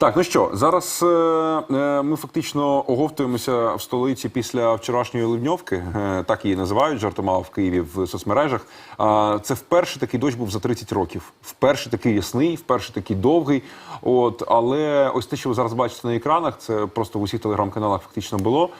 Так, ну що, зараз е, е, ми фактично оговтуємося в столиці після вчорашньої ливньовки, е, так її називають жартома в Києві в соцмережах. А це вперше такий дощ був за 30 років. Вперше такий ясний, вперше такий довгий. От, але ось те, що ви зараз бачите на екранах, це просто в усіх телеграм-каналах фактично було.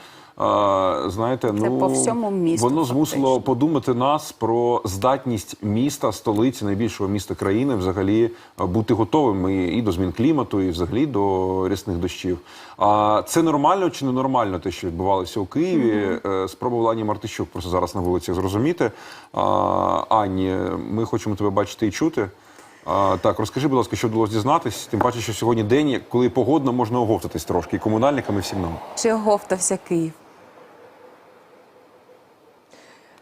Знаєте, Це ну по всьому місту, воно змусило фактично. подумати нас про здатність міста, столиці, найбільшого міста країни, взагалі е, бути готовими і до змін клімату, і взагалі до рясних дощів. А це нормально чи не нормально, те, що відбувалося у Києві? Е, Спробувала Ані Мартищук просто зараз на вулиці зрозуміти. А, Ані, ми хочемо тебе бачити і чути. А, так, розкажи, будь ласка, що вдалося дізнатись. Тим паче, що сьогодні день, коли погодно можна оговтатись трошки і комунальникам, і всім нам. Чи оговтався Київ?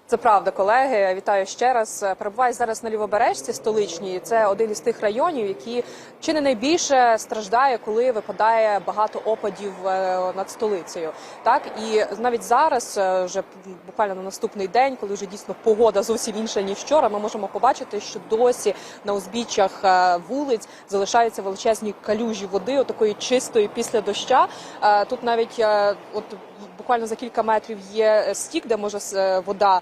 Це правда, колеги. Вітаю ще раз. Перебуваю зараз на лівобережці столичній. Це один із тих районів, які чи не найбільше страждає, коли випадає багато опадів е, над столицею. Так і навіть зараз, е, вже буквально на наступний день, коли вже дійсно погода зовсім інша ніж вчора, ми можемо побачити, що досі на узбіччях е, вулиць залишаються величезні калюжі води, отакої чистої після доща. Тут навіть от буквально за кілька метрів є стік, де може вода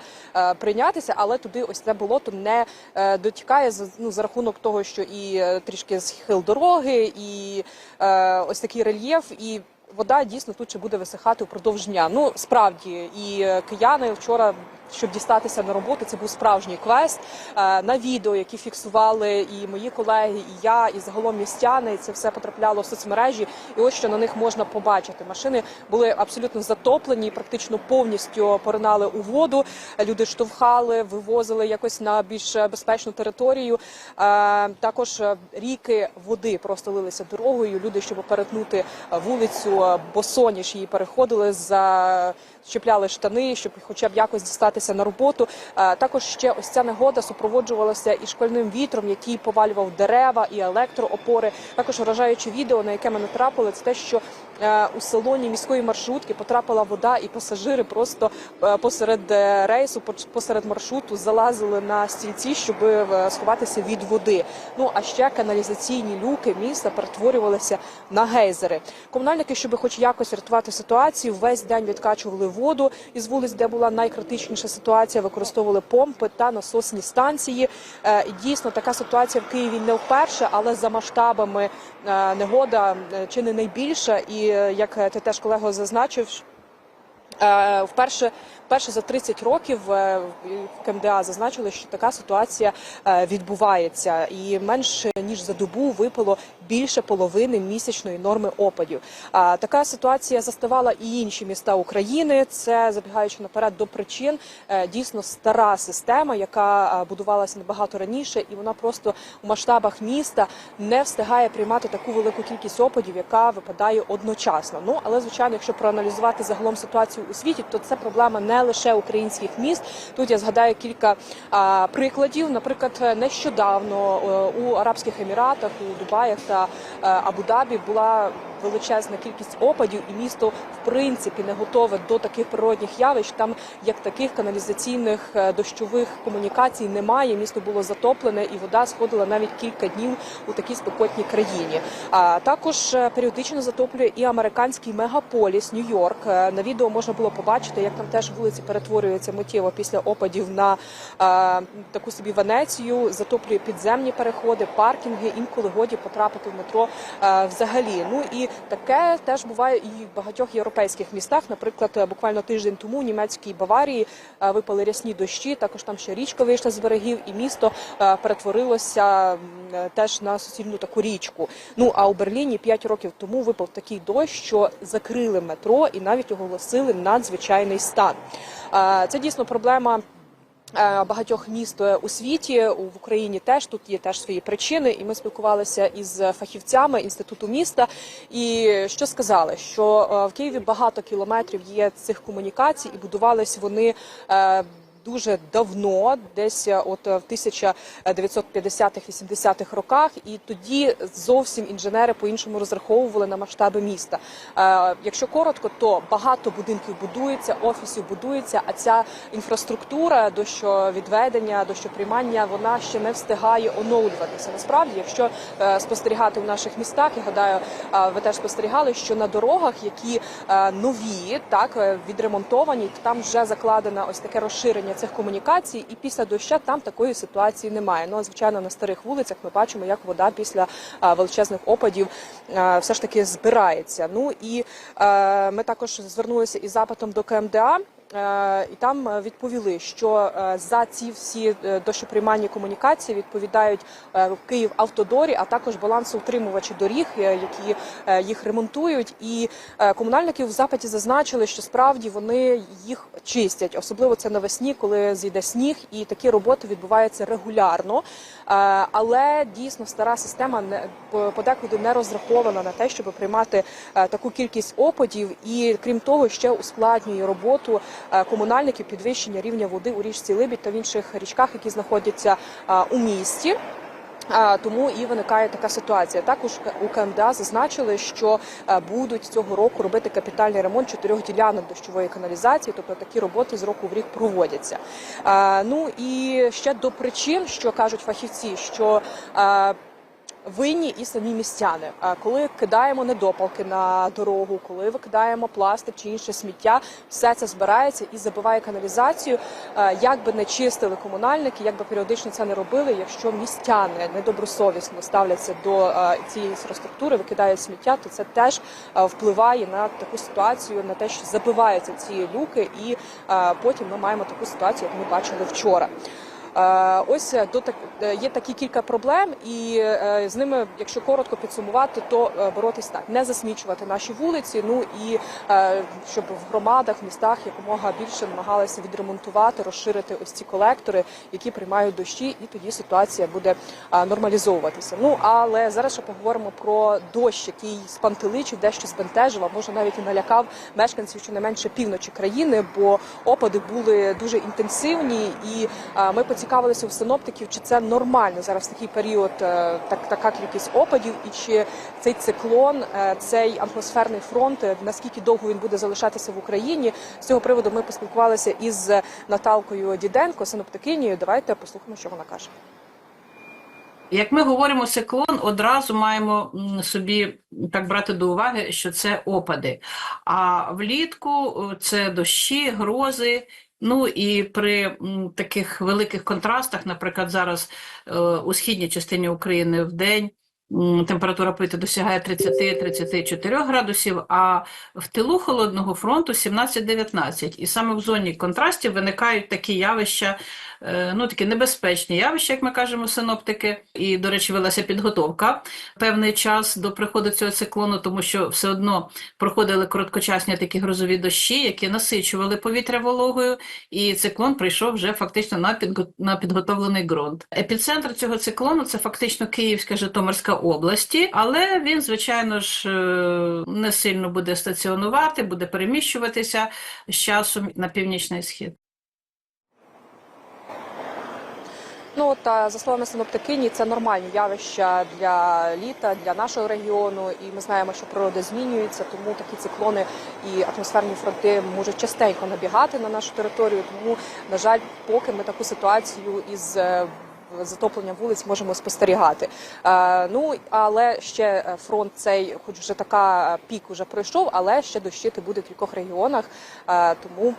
прийнятися, але туди ось це болото не е, дотікає ну, за рахунок того, що і е, трішки схил дороги, і е, ось такий рельєф, і вода дійсно тут ще буде висихати упродовж дня. Ну справді, і е, кияни вчора. Щоб дістатися на роботу, це був справжній квест Е, на відео, які фіксували і мої колеги, і я, і загалом містяни. Це все потрапляло в соцмережі. І ось що на них можна побачити. Машини були абсолютно затоплені, практично повністю поринали у воду. Люди штовхали, вивозили якось на більш безпечну територію. Е, Також ріки води просто лилися дорогою. Люди, щоб перетнути вулицю, босоніж її переходили за щепляли штани, щоб хоча б якось дістатися на роботу. Е, Також ще ось ця негода супроводжувалася і шкільним вітром, який повалював дерева і електроопори. Також вражаюче відео, на яке ми натрапили, це те, що у салоні міської маршрутки потрапила вода, і пасажири просто е, посеред е, рейсу, посеред маршруту залазили на стільці, щоб е, сховатися від води. Ну а ще каналізаційні люки міста перетворювалися на гейзери. Комунальники, щоб хоч якось рятувати ситуацію, весь день відкачували воду із вулиць, де була найкритичніша ситуація, використовували помпи та насосні станції. Е, дійсно така ситуація в Києві не вперше, але за масштабами е, негода е, чи не найбільша. І е, як е, ти теж колего зазначив, Е, Вперше, вперше за 30 років е, в КМДА зазначили, що така ситуація е, відбувається, і менше ніж за добу випало більше половини місячної норми опадів. Така ситуація заставала і інші міста України. Це забігаючи наперед до причин, е, дійсно стара система, яка е, будувалася набагато раніше, і вона просто у масштабах міста не встигає приймати таку велику кількість опадів, яка випадає одночасно. Ну але звичайно, якщо проаналізувати загалом ситуацію у світі, то це проблема не лише українських міст. Тут я згадаю кілька а, прикладів. Наприклад, нещодавно е, у Арабських Еміратах, у Дубаях та е, Абу-Дабі була величезна кількість опадів, і місто в принципі не готове до таких природних явищ. Там як таких каналізаційних е, дощових комунікацій немає. Місто було затоплене, і вода сходила навіть кілька днів у такій спекотній країні. А також е, періодично затоплює і американський мегаполіс Нью-Йорк. Е, На відео можна було побачити, як там теж вулиці перетворюються миттєво після опадів на е, таку собі Венецію, затоплює підземні переходи, паркінги. Інколи годі потрапити в метро е, взагалі. Ну і таке теж буває і в багатьох європейських містах. Наприклад, е, буквально тиждень тому у німецькій Баварії е, випали рясні дощі. Також там ще річка вийшла з берегів, і місто е, перетворилося теж на суцільну таку річку. Ну а у Берліні 5 років тому випав такий дощ, що закрили метро і навіть оголосили надзвичайний стан. Це дійсно проблема. Е, Багатьох міст е, у світі в Україні теж тут є теж свої причини, і ми спілкувалися із фахівцями інституту міста. І що сказали, що е, в Києві багато кілометрів є цих комунікацій, і будувались вони дуже давно, десь е, от е, в 1950-80-х роках, і тоді зовсім інженери по-іншому розраховували на масштаби міста. Е, Якщо коротко, то багато будинків будується, офісів будується, а ця інфраструктура дощовідведення, дощоприймання, вона ще не встигає оновлюватися. Насправді, якщо спостерігати в наших містах, я гадаю, ви теж спостерігали, що на дорогах, які нові, так відремонтовані, то там вже закладено ось таке розширення цих комунікацій, і після доща там такої ситуації немає. Ну а, звичайно, на старих вулицях ми бачимо, як вода після величезних опадів все ж таки збирається. Ну і ми також звернулися із запитом до КМДА. Е, І там е, відповіли, що е, за ці всі дощоприймальні комунікації відповідають Київ Автодорі, а також балансоутримувачі доріг, які їх ремонтують. І комунальники в запиті зазначили, що справді вони їх чистять, особливо це навесні, коли зійде сніг, і такі роботи відбуваються регулярно. Але дійсно стара система подекуди не розрахована на те, щоб приймати таку кількість опадів, і крім того, ще ускладнює роботу комунальників підвищення рівня води у річці Либідь та в інших річках, які знаходяться е, у місті. Тому і виникає така ситуація. Також у КМДА зазначили, що е, будуть цього року робити капітальний ремонт чотирьох ділянок дощової каналізації, тобто такі роботи з року в рік проводяться. Ну і ще до причин, що кажуть фахівці, що е, Винні і самі містяни. Коли кидаємо недопалки на дорогу, коли викидаємо пластик чи інше сміття, все це збирається і забиває каналізацію. Як би не чистили комунальники, як би періодично це не робили, якщо містяни недобросовісно ставляться до цієї інфраструктури, викидають сміття, то це теж впливає на таку ситуацію, на те, що забиваються ці люки, і потім ми маємо таку ситуацію, як ми бачили вчора. Е, Ось е, до так е, є такі кілька проблем, і з ними, якщо коротко підсумувати, то боротись так, не засмічувати наші вулиці. Ну і щоб в громадах, в містах якомога більше намагалися відремонтувати, розширити ось ці колектори, які приймають дощі, і тоді ситуація буде нормалізовуватися. Ну але зараз ще поговоримо про дощ, який спантеличив, дещо збентежив, а може навіть і налякав мешканців щонайменше півночі країни, бо опади були дуже інтенсивні, і ми поцікавилися у синоптиків, чи це нормально зараз в такий період е, так, така кількість опадів, і чи цей циклон, е, цей атмосферний фронт, е, наскільки довго він буде залишатися в Україні. З цього приводу ми поспілкувалися із Наталкою Діденко, синоптикинею. Давайте послухаємо, що вона каже. Як ми говоримо циклон, одразу маємо собі так брати до уваги, що це опади. А влітку це дощі, грози. Ну і при таких великих контрастах, наприклад, зараз е, у східній частині України в день температура повітря досягає 30-34 градусів, а в тилу холодного фронту 17-19. І саме в зоні контрастів виникають такі явища, ну такі небезпечні явища, як ми кажемо, синоптики. І, до речі, велася підготовка певний час до приходу цього циклону, тому що все одно проходили короткочасні такі грозові дощі, які насичували повітря вологою, і циклон прийшов вже фактично на, підго... на підготовлений ґрунт. Епіцентр цього циклону це фактично Київська Житомирська області, але він, звичайно ж, е, не сильно буде стаціонувати, буде переміщуватися з часом на північний схід. Ну та за словами синоптикині, це нормальні явища для літа, для нашого регіону. І ми знаємо, що природа змінюється, тому такі циклони і атмосферні фронти можуть частенько набігати на нашу територію. Тому, на жаль, поки ми таку ситуацію із е, затопленням вулиць можемо спостерігати. Е, ну але ще е, фронт цей, хоч вже така е, пік вже пройшов, але ще дощити буде в кількох регіонах. Е, тому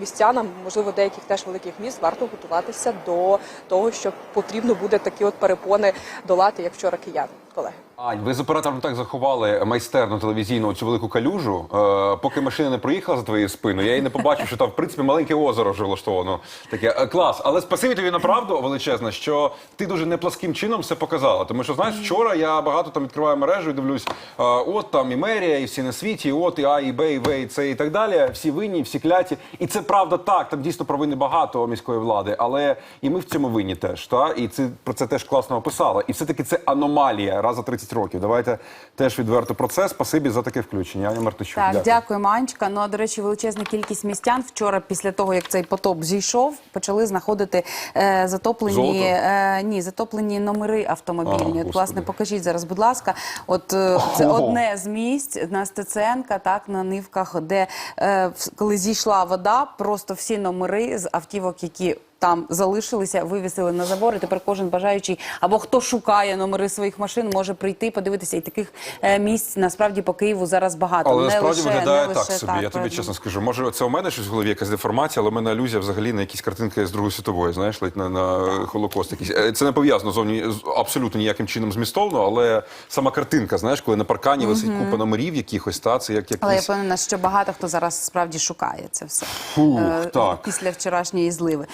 містянам, можливо, деяких теж великих міст варто готуватися до того, що потрібно буде такі от перепони долати, як вчора киян, колеги. Ань, ви з оператором так заховали майстерну телевізійну цю велику калюжу. Е, поки машина не проїхала за твоєю спиною, я і не побачив, що там в принципі маленьке озеро вже влаштовано. Таке Е, клас. Але спасибі тобі направду величезне, що ти дуже непласким чином все показала. Тому що знаєш, вчора я багато там відкриваю мережу і дивлюсь, е, от там і мерія, і всі на світі, і от і А, і Б, і В, і С, і так далі. Всі винні, всі кляті. І це правда так. Там дійсно провини багато міської влади, але і ми в цьому винні теж. Та і це про це теж класно описала. І все таки це аномалія. Раз за 30 років. Давайте теж відверто про це. Спасибі за таке включення. Аня Мартищук. Так, дякую. дякую, Манечка. Ну а до речі, величезна кількість містян вчора, після того як цей потоп зійшов, почали знаходити е, затоплені е, ні, затоплені номери автомобільні. А, От, власне, покажіть зараз, будь ласка. От е, це одне з місць на Стеценка, так на нивках, де е, коли зійшла вода, просто всі номери з автівок, які там залишилися, вивісили на забор. І тепер кожен бажаючий або хто шукає номери своїх машин, може прийти, подивитися. І таких е, місць насправді по Києву зараз багато. Але не насправді лише, виглядає не так лише собі. Я тобі правильно. чесно скажу. Може, це у мене щось в голові, якась деформація, але в мене алюзія взагалі на якісь картинки з Другої світової, знаєш, ледь на, на Холокост. Якийсь. Е, Це не пов'язано зовні абсолютно ніяким чином змістовно, але сама картинка, знаєш, коли на паркані висить купа номерів якихось, та це як Але я впевнена, що багато хто зараз справді шукає це все Фух, е, так. після вчорашньої зливи.